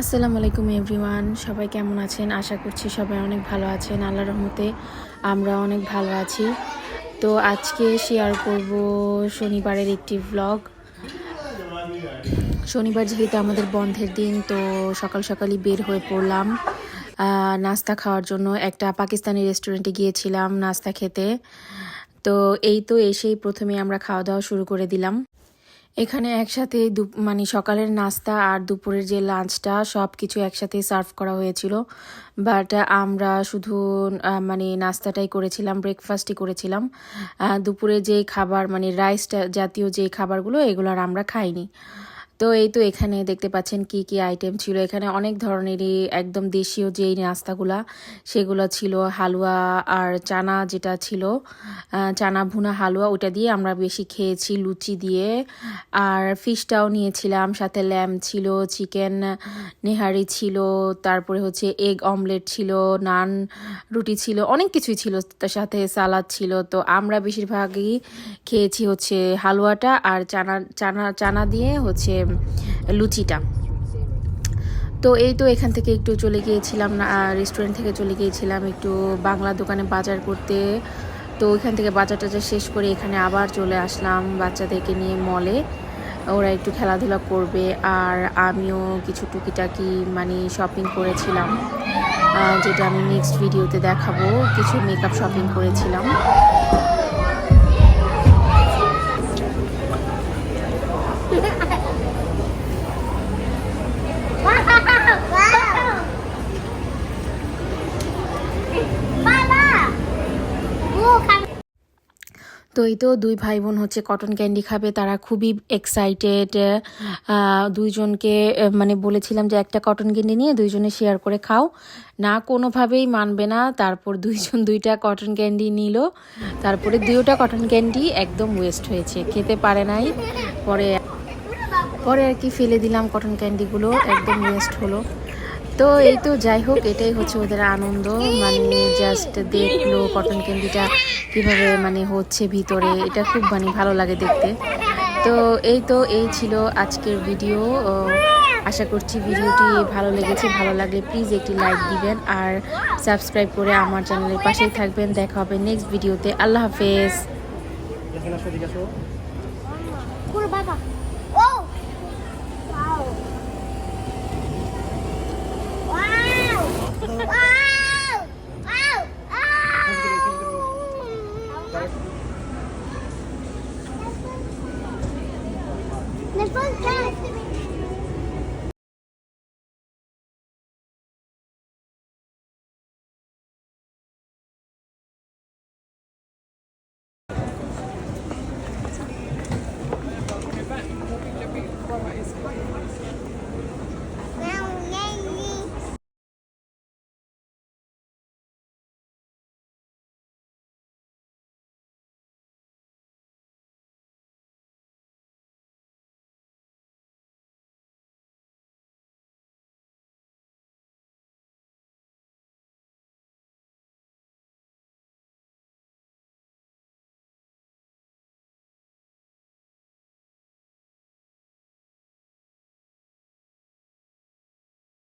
আসসালামু আলাইকুম এভরিওয়ান, সবাই কেমন আছেন? আশা করছি সবাই অনেক ভালো আছেন আল্লাহ রহমতে আমরা অনেক ভালো আছি। তো আজকে শেয়ার করব শনিবারের একটি ব্লগ শনিবার যেহেতু আমাদের বন্ধের দিন, তো সকাল সকালই বের হয়ে পড়লাম। নাস্তা খাওয়ার জন্য একটা পাকিস্তানি রেস্টুরেন্টে গিয়েছিলাম নাস্তা খেতে। তো এই তো এসেই প্রথমে আমরা খাওয়া দাওয়া শুরু করে দিলাম। এখানে একসাথে মানে সকালের নাস্তা আর দুপুরের যে লাঞ্চটা সব কিছু একসাথে সার্ভ করা হয়েছিল। বাট আমরা শুধু মানে নাস্তাটাই করেছিলাম, ব্রেকফাস্টই করেছিলাম। দুপুরে যে খাবার মানে রাইসটা, জাতীয় যে খাবারগুলো, এগুলো আর আমরা খাইনি। তো এই তো এখানে দেখতে পাচ্ছেন কি কি আইটেম ছিল। এখানে অনেক ধরনেরই একদম দেশীয় যেই নাস্তাগুলা, সেগুলো ছিল। হালুয়া আর চানা যেটা ছিল চানা ভুনা হালুয়া ওটা দিয়ে আমরা বেশি খেয়েছি লুচি দিয়ে। আর ফিশটাও নিয়েছিলাম, সাথে ল্যাম ছিল, চিকেন নেহারি ছিল, তারপরে হচ্ছে এগ অমলেট ছিল, নান রুটি ছিল, অনেক কিছুই ছিল, তার সাথে সালাদ ছিল। তো আমরা বেশিরভাগই খেয়েছি হচ্ছে হালুয়াটা আর চানা চানা চানা দিয়ে হচ্ছে লুচিটা। তো এই তো এখান থেকে একটু চলে গিয়েছিলাম রেস্টুরেন্ট থেকে চলে গিয়েছিলাম একটু বাংলা দোকানে বাজার করতে। তো ওইখান থেকে বাজার টাজার শেষ করে এখানে আবার চলে আসলাম বাচ্চাদেরকে নিয়ে মলে। ওরা একটু খেলাধুলা করবে আর আমিও কিছু টুকিটাকি মানে শপিং করেছিলাম। যেটা আমি নেক্সট ভিডিওতে দেখাবো। কিছু মেকআপ শপিং করেছিলাম। তো এই তো দুই ভাই বোন হচ্ছে কটন ক্যান্ডি খাবে, তারা খুবই এক্সাইটেড দুইজনকে মানে বলেছিলাম যে একটা কটন ক্যান্ডি নিয়ে দুইজনে শেয়ার করে খাও। না কোনোভাবেই মানবে না, তারপর দুইজন দুইটা কটন ক্যান্ডি নিল, তারপরে দুইটা কটন ক্যান্ডি একদম ওয়েস্ট হয়েছে, খেতে পারে নাই। পরে পরে আর কি ফেলে দিলাম কটন ক্যান্ডিগুলো একদম ওয়েস্ট হলো। তো এই তো যাই হোক এটাই হচ্ছে ওদের আনন্দ। মানে জাস্ট দেখল কটন ক্যান্ডিটা কীভাবে মানে হচ্ছে ভিতরে। এটা খুব মানে ভালো লাগে দেখতে। তো এই তো এই ছিল আজকের ভিডিও ও, আশা করছি ভিডিওটি ভালো লেগেছে। ভালো লাগলে প্লিজ একটি লাইক দিবেন আর সাবস্ক্রাইব করে আমার চ্যানেলের পাশেই থাকবেন। দেখা হবে নেক্সট ভিডিওতে আল্লাহ হাফেজ। 双击